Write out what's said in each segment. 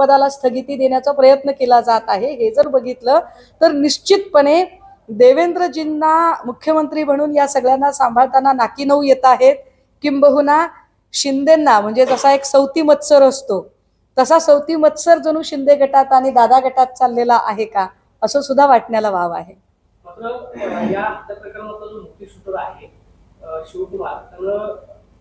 पदाला स्थगिती देण्याचा प्रयत्न केला जात आहे. हे जर बघितलं तर निश्चितपणे देवेंद्रजींना मुख्यमंत्री म्हणून या सगळ्यांना सांभाळताना नाकी नऊ येत आहेत. किंबहुना शिंदेंना म्हणजे जसा एक सौती मत्सर असतो तसा सौती मत्सर जणू शिंदे गटात आणि दादा गटात चाललेला आहे का? असं सुद्धा वाटण्याला वाव आहे. या प्रकरणाचा जो मुख्य सूत्र आहे शिवकुमार त्यानं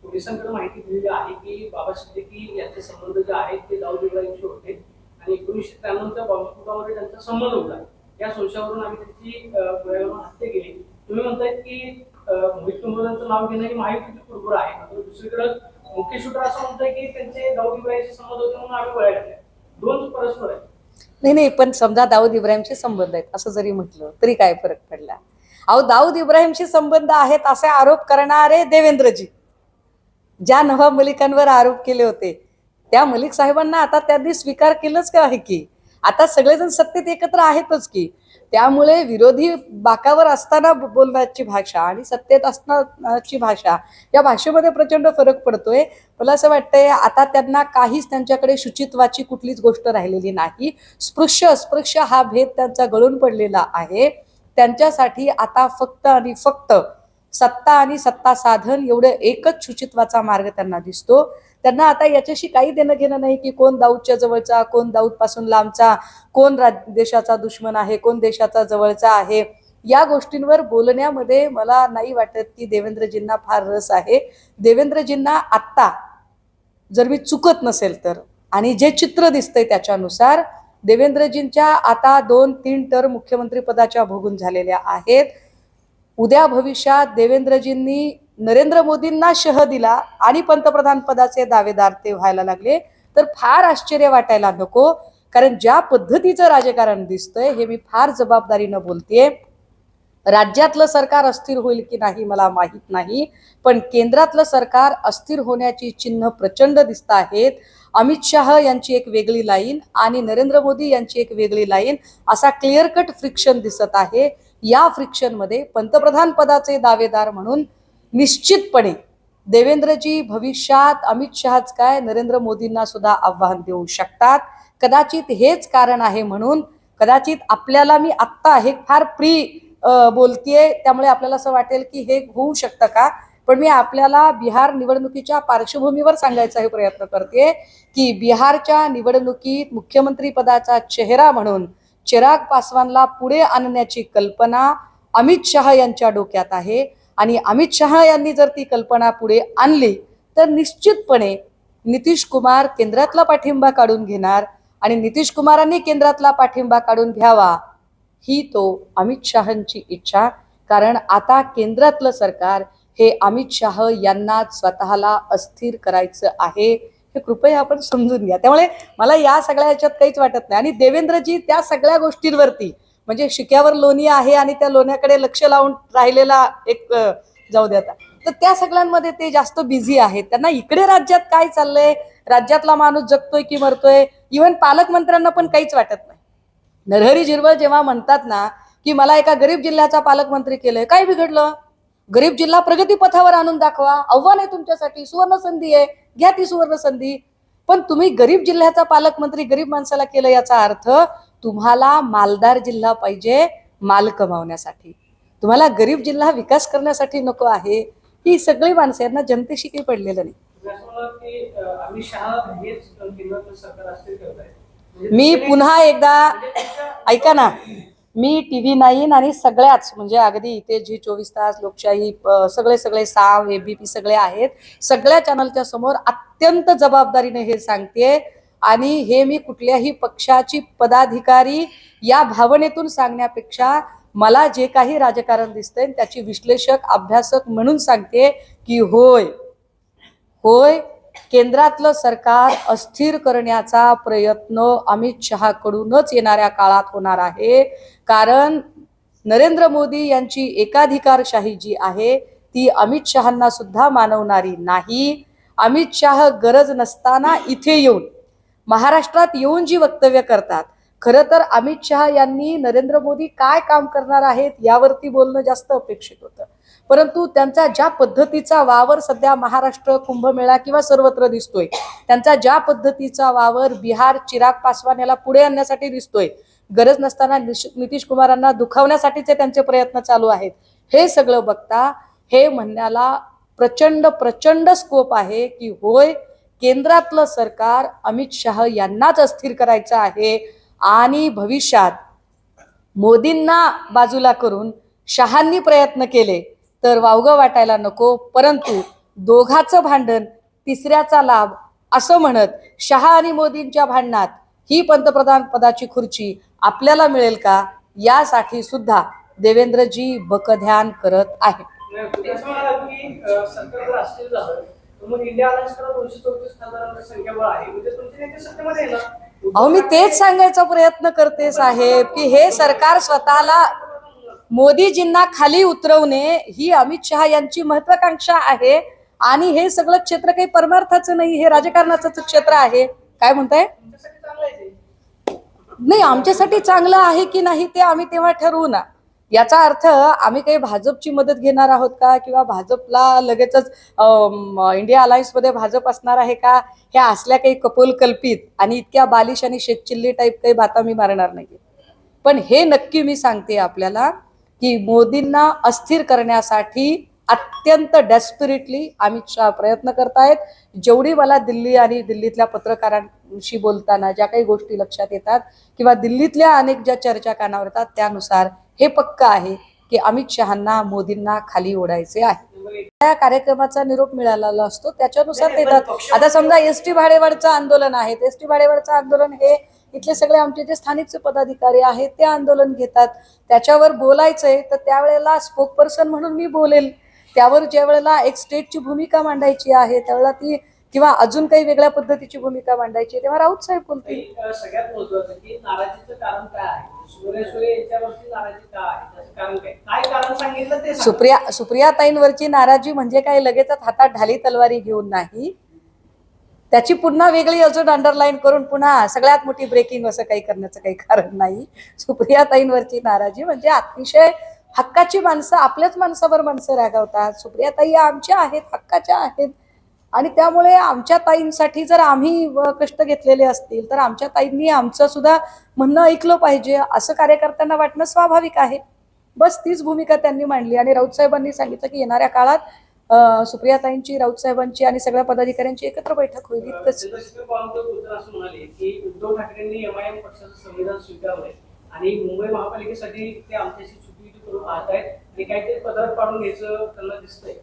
पोलिसांकडे माहिती दिलेली आहे की बाबा सिद्दीकी यांचे संबंध जे आहेत ते दाऊद इब्राहिमशी होते आणि एकोणीसशे त्र्याण्णवच्या बॉम्बस्फोटामध्ये त्यांचा संबंध होता. या संशयावरून आम्ही त्यांची हत्या केली. तुम्ही म्हणताय की मोहित कुंभोजांचं नाव घेणं ही माहितीची कुरकुर आहे. मात्र दुसरीकडे मुख्य शूटर असं म्हणतोय की त्यांचे दाऊद इब्राहिमशी संबंध होते म्हणून आम्ही गोळ्या घातल्या. दोन परस्पर आहेत. नाही नाही पण समजा दाऊद इब्राहिमशी संबंध आहेत असं जरी म्हटलं तरी काय फरक पडला? अहो दाऊद इब्राहिमशी संबंध आहेत असे आरोप करणारे देवेंद्रजी. ज्या नवा मलिकांवर आरोप केले होते त्या मलिक साहेबांना आता त्यांनी स्वीकार केलंच का आहे की? आता सगळेजण सत्तेत एकत्र आहेतच की? त्यामुळे विरोधी बाकावर असताना बोलण्याची भाषा आणि सत्तेत असण्याची भाषा या भाषेमध्ये प्रचंड फरक पडतोय. मला असं वाटतंय आता त्यांना काहीच त्यांच्याकडे शुचित्वाची कुठलीच गोष्ट राहिलेली नाही. स्पृश्य अस्पृश्य हा भेद त्यांचा गळून पडलेला आहे. त्यांच्यासाठी आता फक्त आणि फक्त सत्ता आणि सत्ता साधन एवढं एकच शुचित्वाचा मार्ग त्यांना दिसतो. त्यांना आता याच्याशी काही देणं घेणं नाही की कोण दाऊदच्या जवळचा कोण दाऊदपासून लांबचा कोण राज देशाचा दुश्मन आहे कोण देशाचा जवळचा आहे. या गोष्टींवर बोलण्यामध्ये मला नाही वाटत की देवेंद्रजींना फार रस आहे. देवेंद्रजींना आत्ता जर मी चुकत नसेल तर आणि जे चित्र दिसतंय त्याच्यानुसार देवेंद्रजींच्या आता दोन तीन टर मुख्यमंत्री पदाच्या भोगून झालेल्या आहेत. उद्या भविष्यात देवेंद्रजींनी नरेंद्र मोदींना शह दिला आणि पंतप्रधान पदाचे दावेदार ते व्हायला लागले तर फार आश्चर्य वाटायला नको कारण ज्या पद्धतीचं राजकारण दिसतंय हे मी फार जबाबदारीनं बोलतेय. राज्यातलं सरकार अस्थिर होईल की नाही मला माहीत नाही पण केंद्रातलं सरकार अस्थिर होण्याची चिन्ह प्रचंड दिसत आहेत. अमित शाह यांची एक वेगळी लाईन आणि नरेंद्र मोदी यांची एक वेगळी लाईन असा क्लिअर कट फ्रिक्शन दिसत आहे. या फ्रिक्शनमध्ये पंतप्रधान पदाचे दावेदार म्हणून निश्चितपणे देवेंद्रजी भविष्यात अमित शहाच काय नरेंद्र मोदींना सुद्धा आव्हान देऊ शकतात. कदाचित हेच कारण आहे म्हणून कदाचित आपल्याला मी आत्ता हे फार प्री बोलतीये त्यामुळे आपल्याला असं वाटेल की हे होऊ शकतं का? पण मी आपल्याला बिहार निवडणुकीच्या पार्श्वभूमीवर सांगायचा हे प्रयत्न करते की बिहारच्या निवडणुकीत मुख्यमंत्री पदाचा चेहरा म्हणून चिराग पासवानला पुढे आणण्याची कल्पना अमित शहा यांच्या डोक्यात आहे. आणि अमित शहा यांनी जर ती कल्पना पुढे आणली तर निश्चितपणे नितीश कुमार केंद्रातला पाठिंबा काढून घेणार. आणि नितीश कुमारांनी केंद्रातला पाठिंबा काढून घ्यावा ही तो अमित शहांची इच्छा. कारण आता केंद्रातलं सरकार हे अमित शाह यांना स्वतःला अस्थिर करायचं आहे. तर कृपया आपण समजून घ्या. त्यामुळे मला या सगळ्या ह्याच्यात काहीच वाटत नाही. आणि देवेंद्रजी त्या सगळ्या गोष्टींवरती म्हणजे शिक्यावर लोणी आहे आणि त्या लोण्याकडे लक्ष लावून राहिलेला एक जाऊ दे आता. तर त्या सगळ्यांमध्ये ते जास्त बिझी आहेत. त्यांना इकडे राज्यात काय चाललंय? राज्यातला माणूस जगतोय की मरतोय? इव्हन पालकमंत्र्यांना पण काहीच वाटत नाही. नरहरी झिरवळ जेव्हा म्हणतात ना की मला एका गरीब जिल्ह्याचा पालकमंत्री केलंय काय बिघडलं? गरीब जिल्हा प्रगतीपथावर आणून दाखवा. आव्हान आहे तुमच्यासाठी. सुवर्ण संधी आहे. घ्या ती सुवर्ण संधी पण तुम्ही गरीब जिल्ह्याचा पालकमंत्री गरीब माणसाला केलं याचा अर्थ तुम्हाला मालदार जिल्हा पाहिजे माल कमावण्यासाठी. तुम्हाला गरीब जिल्हा विकास करण्यासाठी नको आहे. ही सगळी माणसं यांना जनतेशी काही पडलेलं नाही. मी पुन्हा एकदा ऐका ना. मी टी व्ही नाईन आणि सगळ्याच म्हणजे अगदी इथे जी चोवीस तास लोकशाही प- सगळे सगळे साव एबीपी सगळे आहेत सगळ्या चॅनलच्या समोर अत्यंत जबाबदारीने हे सांगते आणि हे मी कुठल्याही पक्षाची पदाधिकारी या भावनेतून सांगण्यापेक्षा मला जे काही राजकारण दिसतंय त्याची विश्लेषक अभ्यासक म्हणून सांगते की होय होय केंद्रातलं सरकार अस्थिर करण्याचा प्रयत्न अमित शहाकडूनच येणाऱ्या काळात होणार आहे. कारण नरेंद्र मोदी यांची एकाधिकारशाही जी आहे ती अमित शहांना सुद्धा मानवणारी नाही. अमित शाह गरज नसताना इथे येऊन महाराष्ट्रात येऊन जी वक्तव्य करतात खरं तर अमित शहा यांनी नरेंद्र मोदी काय काम करणार आहेत यावरती बोलणं जास्त अपेक्षित होतं. परंतु त्यांचा ज्या पद्धतीचा वावर सध्या महाराष्ट्र कुंभमेळा किंवा सर्वत्र दिसतोय त्यांचा ज्या पद्धतीचा वावर बिहार चिराग पासवान याला पुढे आणण्यासाठी दिसतोय गरज नसताना निश- नितीश कुमारांना दुखावण्यासाठीचे त्यांचे प्रयत्न चालू आहेत. हे सगळं बघता हे म्हणण्याला प्रचंड प्रचंड स्कोप आहे की होय केंद्रातलं सरकार अमित शाह यांनाच अस्थिर करायचं आहे आणि भविष्यात मोदींना बाजूला करून शहांनी प्रयत्न केले. तर वावगं वाटायला नको. परंतु दोघाचं भांडण तिसऱ्याचा लाभ असं म्हणत शहा आणि मोदींच्या भांडणात ही पंतप्रधान पदाची खुर्ची आपल्याला मिळेल का? यासाठी सुद्धा देवेंद्रजी बकध्यान करत आहे. म्हणजे अहो मी तेच सांगायचा प्रयत्न करते साहेब की हे सरकार स्वतःला मोदीजींना खाली उतरवणे ही अमित शहा यांची महत्वाकांक्षा आहे. आणि हे सगळं क्षेत्र काही परमार्थाचं नाही हे राजकारणाचं क्षेत्र आहे. काय म्हणताय? नाही आमच्यासाठी चांगलं आहे की नाही ते आम्ही तेव्हा ठरवू ना. याचा अर्थ आम्ही काही भाजपची मदत घेणार आहोत का? किंवा भाजपला लगेचच इंडिया अलायन्समध्ये भाजप असणार आहे का? ह्या असल्या काही कपोल कल्पित आणि इतक्या बालिश आणि शेतचिल्ली टाईप काही बाता मी मारणार नाही पण हे नक्की मी सांगते आपल्याला की मोदींना अस्थिर करण्यासाठी अत्यंत डेस्पिरिटली अमित शहा प्रयत्न करतायत. जेवढी मला दिल्ली आणि दिल्लीतल्या पत्रकारांशी बोलताना ज्या काही गोष्टी लक्षात येतात किंवा दिल्लीतल्या अनेक ज्या चर्चा कानावर येतात त्यानुसार हे पक्क आहे की अमित शहांना मोदींना खाली ओढायचे आहे. त्या कार्यक्रमाचा निरोप मिळालेला असतो. त्याच्यानुसार ते येतात. आता समजा एस टी भाडेवाढचं आंदोलन आहे. एस टी भाडेवाढचं आंदोलन हे इथले सगळे आमचे जे स्थानिक पदाधिकारी आहेत ते आंदोलन घेतात. त्याच्यावर बोलायचंय तर त्यावेळेला स्पोक पर्सन म्हणून मी बोलेल. त्यावर ज्या वेळेला एक स्टेटची भूमिका मांडायची आहे त्यावेळेला ती किंवा अजून काही वेगळ्या पद्धतीची भूमिका मांडायची आहे, तेव्हा राऊत साहेब बोलतील. सगळ्यात महत्वाचं की नाराजीचं कारण काय आहे? आहे? सांगा. सुप्रिया सुप्रियाताईंवरची नाराजी म्हणजे काय? लगेचच हातात ढाली तलवारी घेऊन नाही. त्याची पुन्हा वेगळी अजून अंडरलाईन करून पुन्हा सगळ्यात मोठी ब्रेकिंग असं काही करण्याचं काही कारण नाही. सुप्रियाताईंवरची नाराजी म्हणजे अतिशय हक्काची माणसं आपल्याच माणसावर माणसं रागावतात. सुप्रियाताई आमच्या आहेत हक्काच्या आहेत. आणि त्यामुळे आमच्या ताईंसाठी जर आम्ही कष्ट घेतलेले असतील तर आमच्या ताईंनी आमचं सुद्धा म्हणणं ऐकलं पाहिजे. असं कार्यकर्त्यांना वाटणं स्वाभाविक आहे. बस तीच भूमिका त्यांनी मांडली. आणि राऊत साहेबांनी सांगितलं की येणाऱ्या काळात सुप्रियाताईंची राऊत साहेबांची आणि सगळ्या पदाधिकाऱ्यांची एकत्र बैठक होईल इतकंच. चंद्रशेखर बावनकुळे बोलताना उद्धव ठाकरेंनी एमआयएम पक्षाचं संविधान स्वीकारलंय आणि मुंबई महापालिकेसाठी ते आमच्याशी चुकी करून पाहत आणि काहीतरी पदार्थ पाडून घ्यायचं त्यांना दिसतंय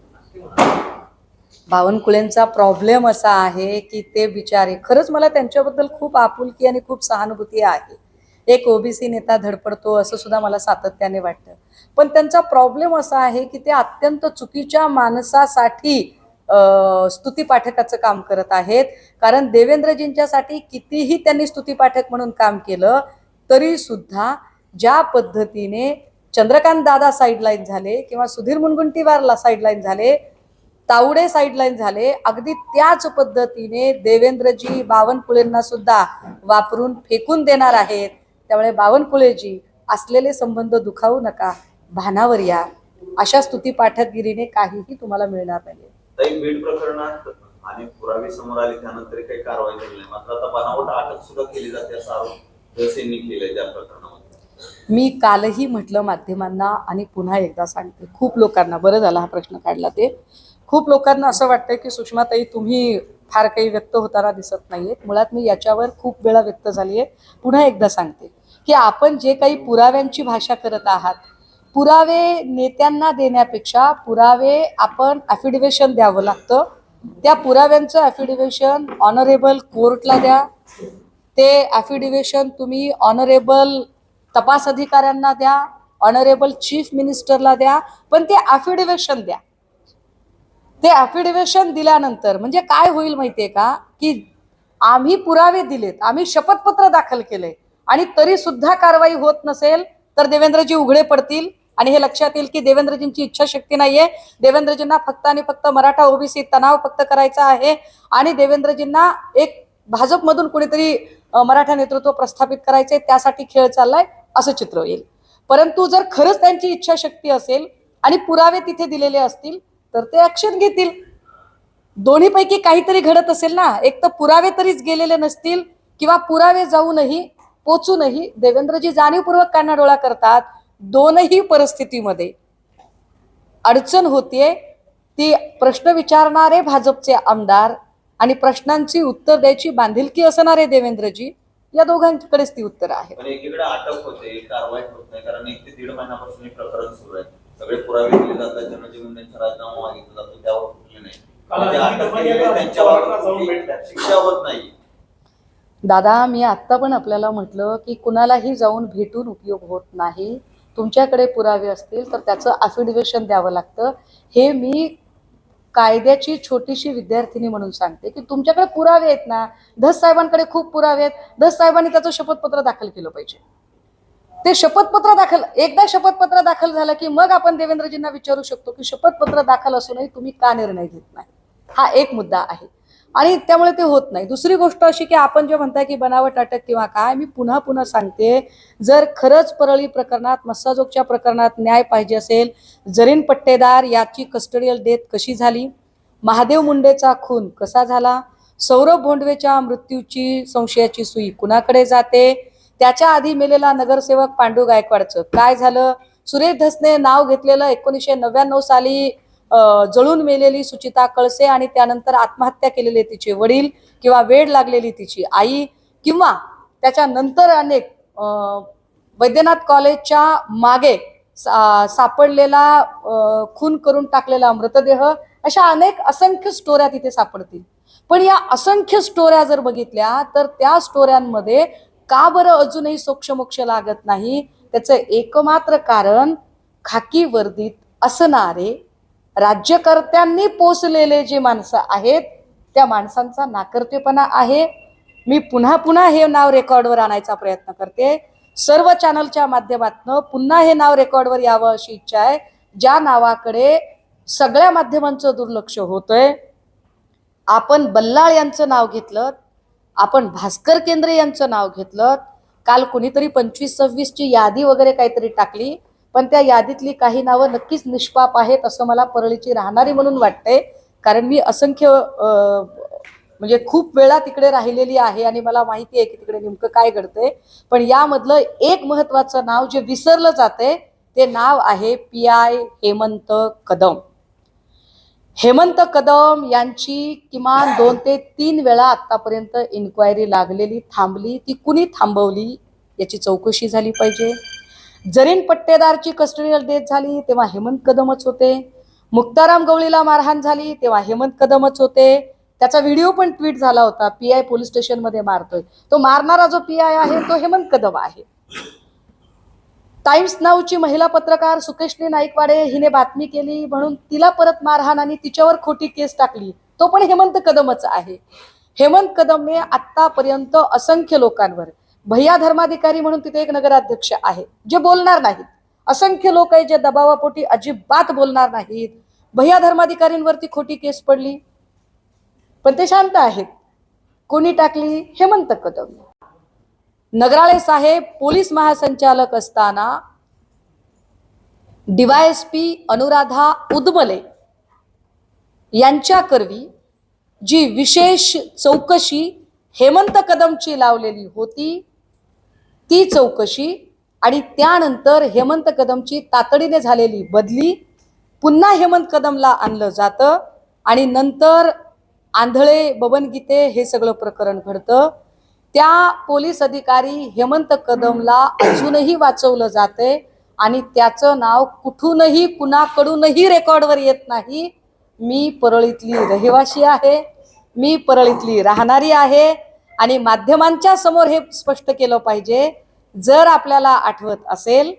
बावनकुळेंचा प्रॉब्लेम असा आहे की ते बिचारे खरंच मला त्यांच्याबद्दल खूप आपुलकी आणि खूप सहानुभूती आहे. एक ओबीसी नेता धडपडतो असं सुद्धा मला सातत्याने वाटतं. पण त्यांचा प्रॉब्लेम असा आहे की ते अत्यंत चुकीच्या माणसासाठी स्तुतीपाठकाचं काम करत आहेत. कारण देवेंद्रजींच्यासाठी कितीही त्यांनी स्तुतीपाठक म्हणून काम केलं तरी सुद्धा ज्या पद्धतीने चंद्रकांत दादा साईडलाईन झाले किंवा सुधीर मुनगुंटीवारला साईडलाईन झाले तावडे साईडलाईन झाले अगदी त्याच पद्धतीने देवेंद्रजी बावनकुळेंना सुद्धा वापरून फेकून देणार आहेत. त्यामुळे बावनकुळेजी असलेले संबंध दुखावू नका. भानावर या. अशा स्तुती पाठकगिरीने काहीही तुम्हाला मिळणार नाही. अनेक पुरावे समोर आले त्यानंतर काही कारवाई झाली नाही. मात्र आता बनावट अटक सुद्धा केली जाते असा आरोप केलाय त्या प्रकरणामध्ये. मी कालही म्हटलं माध्यमांना आणि पुन्हा एकदा सांगते खूप लोकांना बरं झाला हा प्रश्न काढला ते. खूप लोकांना असं वाटतंय की सुषमाताई तुम्ही फार काही व्यक्त होताना दिसत नाहीये मुळात मी याच्यावर खूप वेळा व्यक्त झाली आहे पुन्हा एकदा सांगते की आपण जे काही पुराव्यांची भाषा करत आहात पुरावे नेत्यांना देण्यापेक्षा पुरावे आपण ॲफिडेव्हिशन द्यावं लागतं. त्या पुराव्यांचं ॲफिडेव्हिशन ऑनरेबल कोर्टला द्या. ते ॲफिडेव्हिशन तुम्ही ऑनरेबल तपास अधिकाऱ्यांना द्या ऑनरेबल चीफ मिनिस्टरला द्या पण ते ॲफिडेव्हिशन द्या. ते ॲफिडेव्हिशन दिल्यानंतर म्हणजे काय होईल माहितीये का? की आम्ही पुरावे दिलेत आम्ही शपथपत्र दाखल केले आणि तरी सुद्धा कारवाई होत नसेल तर देवेंद्रजी उघडे पडतील. आणि हे लक्षात येईल की देवेंद्रजींची इच्छाशक्ती नाहीये. देवेंद्रजींना फक्त आणि फक्त मराठा ओबीसी तणाव फक्त करायचा आहे. आणि देवेंद्रजींना एक भाजपमधून कुणीतरी मराठा नेतृत्व प्रस्थापित करायचे त्यासाठी खेळ चाललाय असं चित्र येईल. परंतु जर खरंच त्यांची इच्छाशक्ती असेल आणि पुरावे तिथे दिलेले असतील तर ते ऍक्शन घेतील. दोन्हीपैकी काहीतरी घडत असेल ना? एक तर पुरावे तरीच गेलेले नसतील किंवा पुरावे जाऊनही पोचूनही देवेंद्रजी जाणीवपूर्वक कानाडोळा करतात? दोनही परिस्थितीमध्ये. अडचण होतीये ती प्रश्न विचारणारे भाजपचे आमदार आणि प्रश्नांची उत्तर द्यायची बांधिलकी असणारे देवेंद्रजी या दोघांकडेच ती उत्तर आहेत. पण एकीकडे अटक होते कारवाई होत नाही कारण एक ते दीड महिन्यापासून हे प्रकरण सुरू आहे. सगळे पुरावे दिले जातात धनंजय मुंडेंचा राजीनामा मागितला जातो त्यावर कुठले नाही. काल म्हणजे त्यांच्यावर. शिक्षा होत नाही. दादा मी आत्ता पण आपल्याला म्हटलं की कुणालाही जाऊन भेटून उपयोग होत नाही. तुमच्याकडे पुरावे असतील तर त्याचं अफिडेविशन द्यावं लागतं. हे मी कायद्याची छोटीशी विद्यार्थिनी म्हणून सांगते की तुमच्याकडे पुरावे आहेत ना धस साहेबांकडे खूप पुरावे आहेत. धस साहेबांनी त्याचं शपथपत्र दाखल केलं पाहिजे. ते शपथपत्र दाखल एकदा शपथपत्र दाखल झालं की मग आपण देवेंद्रजींना विचारू शकतो की शपथपत्र दाखल असूनही तुम्ही का निर्णय घेत नाही? हा एक मुद्दा आहे. आणि त्यामुळे ते होत नाही. दुसरी गोष्ट अशी की आपण जे म्हणताय की बनावट अटक किंवा काय मी पुन्हा पुन्हा सांगते जर खरंच परळी प्रकरणात मस्साजोगच्या प्रकरणात न्याय पाहिजे असेल जरीन पट्टेदार याची कस्टडियल डेथ कशी झाली महादेव मुंडेचा खून कसा झाला सौरभ भोंडवेच्या मृत्यूची संशयाची सुई कुणाकडे जाते त्याच्या आधी मेलेला नगरसेवक पांडू गायकवाडचं. काय झालं? सुरेश धसने नाव घेतलेलं एकोणीसशे नव्याण्णव साली जळून मेलेली सुचिता कळसे आणि त्यानंतर आत्महत्या केलेले तिचे वडील किंवा वेळ लागलेली तिची आई किंवा त्याच्यानंतर अनेक वैद्यनाथ कॉलेजच्या मागे सा- सापडलेला खून करून टाकलेला मृतदेह अशा अनेक असंख्य स्टोऱ्या तिथे सापडतील. पण या असंख्य स्टोऱ्या जर बघितल्या तर त्या स्टोऱ्यांमध्ये का बरं अजूनही सोक्षमोक्ष लागत नाही? त्याचं एकमात्र कारण खाकी वर्दीत असणारे राज्यकर्त्यांनी पोचलेले जे माणसं आहेत त्या माणसांचा नाकर्तेपणा आहे. मी पुन्हा पुन्हा हे नाव रेकॉर्डवर आणायचा प्रयत्न करते. सर्व चॅनलच्या माध्यमातून पुन्हा हे नाव रेकॉर्डवर यावं अशी इच्छा आहे. ज्या नावाकडे सगळ्या माध्यमांचं दुर्लक्ष होतंय आपण बल्लाळ यांचं नाव घेतलं आपण भास्कर केंद्रे यांचं नाव घेतलं काल कोणीतरी पंचवीस सव्वीसची यादी वगैरे काहीतरी टाकली पण त्या यादीतली काही नावं नक्कीच निष्पाप आहेत असं मला परळीची राहणारी म्हणून वाटतंय. कारण मी असंख्य म्हणजे खूप वेळा तिकडे राहिलेली आहे आणि मला माहिती आहे की तिकडे नेमकं काय घडतंय. पण यामधलं एक महत्वाचं नाव जे विसरलं जाते ते नाव आहे पी आय हेमंत कदम. हेमंत कदम यांची किमान दोन ते तीन वेळा आतापर्यंत इन्क्वायरी लागलेली थांबली. ती कुणी थांबवली याची चौकशी झाली पाहिजे. जरीन पट्टेदारची कस्टडियल डेथ झाली तेव्हा हेमंत कदमच होते. मुक्ताराम गवळीला मारहाण झाली तेव्हा हेमंत कदमच होते. त्याचा व्हिडिओ पण ट्विट झाला होता पी आय पोलीस स्टेशनमध्ये मारतोय. तो मारणारा जो पी आय आहे तो हेमंत कदम आहे. टाइम्स नावची महिला पत्रकार सुकेशनी नाईकवाडे हिने बातमी केली म्हणून तिला परत मारहाण आणि तिच्यावर खोटी केस टाकली तो पण हेमंत कदमच आहे. हेमंत कदमने आतापर्यंत असंख्य लोकांवर भैया धर्माधिकारी म्हणून तिथे एक नगराध्यक्ष आहे जे बोलणार नाहीत. असंख्य लोक आहे जे दबावापोटी अजिबात बोलणार नाहीत. भैया धर्माधिकारींवरती खोटी केस पडली. पण ते शांत आहेत. कोणी टाकली हेमंत कदम नगराळे साहेब पोलीस महासंचालक असताना डीवायएसपी अनुराधा उदमले यांच्या करवी जी विशेष चौकशी हेमंत कदमची लावलेली होती ती चौकशी आणि त्यानंतर हेमंत कदमची तातडीने झालेली बदली पुन्हा हेमंत कदमला आणलं जातं आणि नंतर आंधळे बबनगीते हे सगळं प्रकरण घडतं. त्या पोलीस अधिकारी हेमंत कदमला अजूनही वाचवलं जाते आणि त्याचं नाव कुठूनही कुणाकडूनही रेकॉर्डवर येत नाही. मी परळीतली रहिवाशी आहे. मी परळीतली राहणारी आहे. आणि माध्यमांच्या समोर हे स्पष्ट केलं पाहिजे. जर आपल्याला आठवत असेल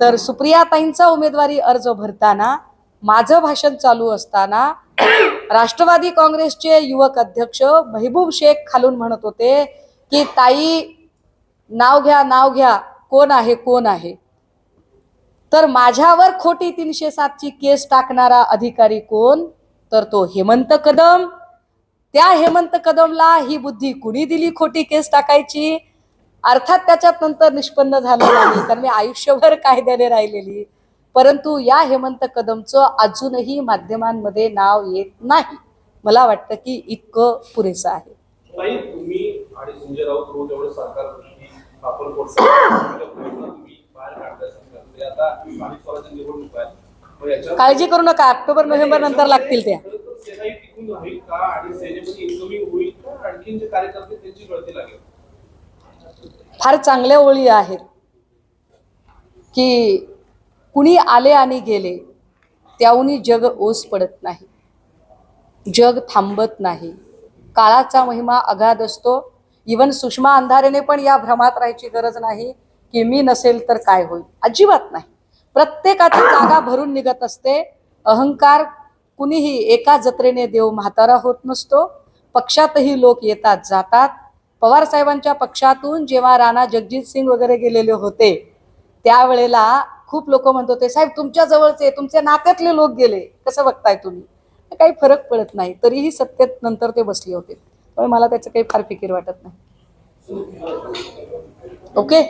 तर सुप्रियाताईंचा उमेदवारी अर्ज भरताना माझं भाषण चालू असताना राष्ट्रवादी काँग्रेसचे युवक अध्यक्ष महबूब शेख खालून म्हणत होते की ताई नाव घ्या नाव घ्या कोण आहे कोण आहे? तर माझ्यावर खोटी तीनशे सातची केस टाकणारा अधिकारी कोण? तर तो हेमंत कदम. त्या हेमंत कदमला ही बुद्धी कुणी दिली खोटी केस टाकायची? अर्थात त्याच्यात नंतर निष्पन्न झालं नाही कारण मी आयुष्यभर कायद्याने राहिलेली. परंतु या हेमंत कदमचं अजूनही माध्यमांमध्ये नाव येत नाही. मला वाटतं की इतकं पुरेसं आहे. म्हणजे काळजी करू नका ऑक्टोबर नोव्हेंबर नंतर लागतील त्या. सेना ही टिकून राहील का? आणि सेनेमध्ये इन्कमिंग होईल का? आणखीन जे कार्यकर्ते त्यांची गळती लागेल. फार चांगल्या ओळी आहेत की कुणी आले आणि गेले त्याहूनही जग ओस पडत नाही. जग थांबत नाही. काळाचा महिमा अगाध असतो. इवन सुषमा अंधारेने पण या भ्रमात राहायची गरज नाही. की मी नसेल तर काय होईल? अजिबात नाही. प्रत्येकाची जागा भरून निघत असते. अहंकार कुणीही एका जत्रेने देव म्हातारा होत नसतो. पक्षातही लोक येतात जातात. पवार साहेबांच्या पक्षातून जेव्हा राणा जगजित सिंग वगैरे गेलेले होते त्यावेळेला खूप लोक म्हणत होते साहेब तुमच्या जवळचे तुमच्या नात्यातले लोक गेले. कसं बघताय तुम्ही? काही फरक पडत नाही. तरीही सत्तेत नंतर ते बसले होते. त्यामुळे मला त्याचं काही फार फिकीर वाटत नाही. ओके?